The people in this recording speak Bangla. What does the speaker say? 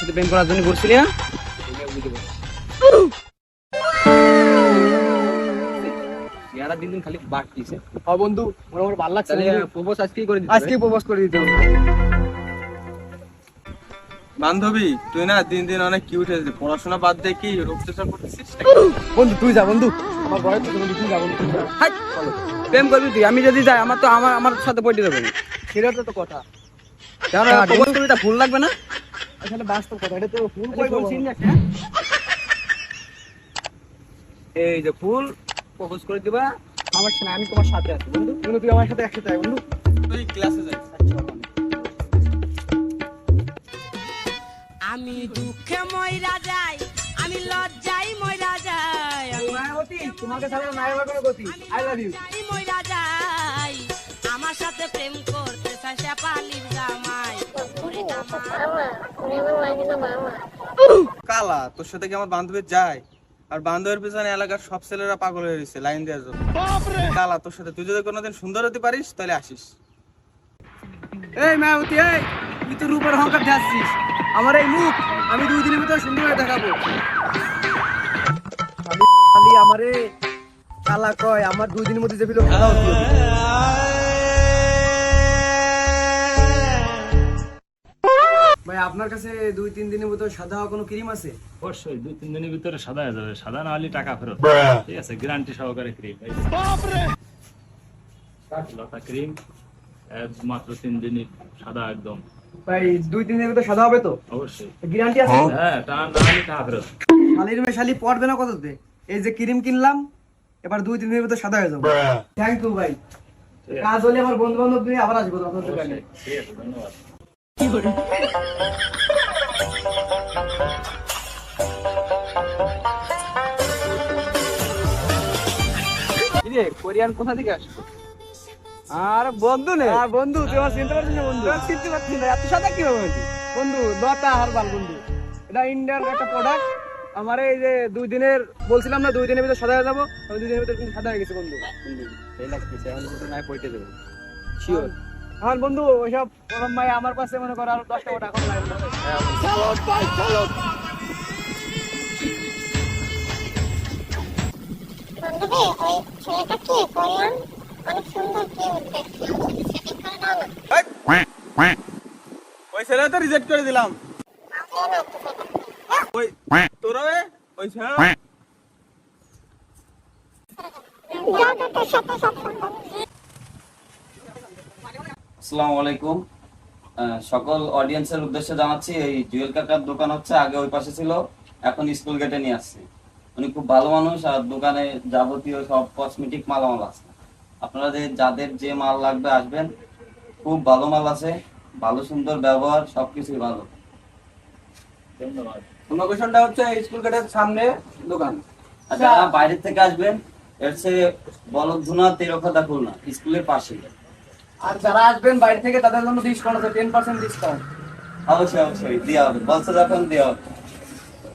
সাথে প্রেম করার জন্য ঘুরছিলি? না এই মেয়ে বুঝতে পারছি। চেহারা দিন দিন খালি বাড়তিছে বন্ধু মনে আমার ভালো লাগছে প্রপোজ আজকেই করে দিতে আজকে প্রপোজ করে দিতে বান্ধবী তুই না দিন দিন অনেক কিউট হয়েছিস। পড়াশোনা বাদ দিয়ে কি রূপচর্চা করতেছিস? বন্ধু তুই যা বন্ধু। আমার ঘরে তো তুই যা বন্ধু হাই, প্রেম করবি তুই আমি যদি যাই আমার তো আমার আমার সাথে পড়তে দেবে। না সেটা তো তো কথা হ্যাঁ, প্রপোজ করবি তা ফুল লাগবে না? আসলে বাস্তব কথা এটা তো ফুল কই কই বলছিস না, হ্যাঁ? এই যে ফুল প্রপোজ করে দিবা। আমার সাথে আমি তোমার সাথে আছি বন্ধু। বন্ধু তুই আমার সাথে একসাথে আয় বন্ধু। তুই ক্লাসে যাই। আমি দুঃখে ময়রা যাই আমি লজ্জাই ময়রা যাই। মায়াবতী তোমাকে ছাড়া কোনো গতি। আই লাভ ইউ যাই আমার সাথে প্রেম করতে চাই কালা, তোর সাথে কি আমার বান্ধবী যায়? আর বান্ধবীর পিছনে এলাকার সব ছেলেরা পাগল হয়ে গেছে লাইন দেওয়ার জন্য। কালা, তোর সাথে তুই যদি কোনোদিন সুন্দর হতে পারিস, তাহলে আসিস। এই মায়াবতী, এই, তুই তো রূপের অহংকার যাচ্ছিস আমার এই মুখ, আমি দুই দিনের ভিতরে সুন্দর হয়ে দেখাবো। খালি আমারে কালা কয়, আমার দুই দিনের মধ্যে যে ভিডিও খেলা হচ্ছে ভাই আপনার কাছে দুই তিন দিনের ভিতরে সাদা হওয়া কোনো ক্রিম আছে? অবশ্যই দুই তিন দিনের ভিতরে সাদা হয়ে যাবে। সাদা না হলে টাকা ফেরত। ঠিক আছে গ্যারান্টি সহকারে ক্রিম লতা ক্রিম মাত্র তিন দিনই সাদা একদম। ভাই দুই তিন দিনের ভিতরে সাদা হবে তো? অবশ্যই। গ্যারান্টি আছে হ্যাঁ। টাকা না হলে টাকা ফেরত। শালির মেয়ে শালি পড়বে না কততে? এই যে ক্রিম কিনলাম এবার দুই তিন দিনের ভিতরে সাদা হয়ে যাবে। থ্যাংক ইউ ভাই। কাজ হলে আমার বন্ধু বান্ধব নিয়ে আবার আসব আপনার দোকানে। ঠিক আছে ধন্যবাদ। কোরিয়ান কোথা থেকে আসছো আর বন্ধু নে আর বন্ধু তুই আমার চিনতে পারছিস না বন্ধু চিনতে পারছি না এত সাদা কীভাবে হয়েছে বন্ধু লতা হারবাল বন্ধু এটা ইন্ডিয়ান একটা প্রোডাক্ট আমার এই যে দুই দিনের বলছিলাম না দুই দিনের ভিতরে সাদা হয়ে যাব আমি দুই দিনের ভিতরে কিন্তু সাদা হয়ে গেছে বন্ধু বন্ধু সেই লাগতেছে এখন নাই পড়তে দেবে শিওর আমার বন্ধু ওইসব প্রথম ভাই আমার পাশে মনে করো আরও দশটা টাকা এখন লাগবে ছেলেটা কে কোরিয়ান অনেক সুন্দর কিউট দেখতে সেটিং করে দাও না ওই ছেলে তো রিজেক্ট করে দিলাম। মাউথে না একটু সেটা ওই তোরা ওই ছেলে সাথে সব সম্ভব আসসালামু আলাইকুম। সকল অডিয়েন্সের উদ্দেশ্যে জানাচ্ছি এই জুয়েল কাকার দোকান হচ্ছে আগে ওই পাশে ছিল এখন স্কুল গেটে নিয়ে আসছি। উনি খুব ভালো মানুষ আর দোকানে যাবতীয় সব কসমেটিক মালামাল আছে। আপনাদের যাদের যে মাল লাগবে আসবেন খুব ভালো মাল আছে ভালো সুন্দর ব্যবহার সবকিছুই ভালো। ধন্যবাদ। লোকেশনটা হচ্ছে স্কুল গেটের সামনে দোকান। আচ্ছা। যারা বাইরের থেকে আসবেন এর চেয়ে বলধুনা তেরোখাদা খুলনা স্কুলের পাশে আর যারা আসবেন বাইরে থেকে, তাদের জন্য ডিসকাউন্ট আছে টেন পার্সেন্ট ডিসকাউন্ট অবশ্যই অবশ্যই দেওয়া হবে। বলছো যখন দেওয়া হবে।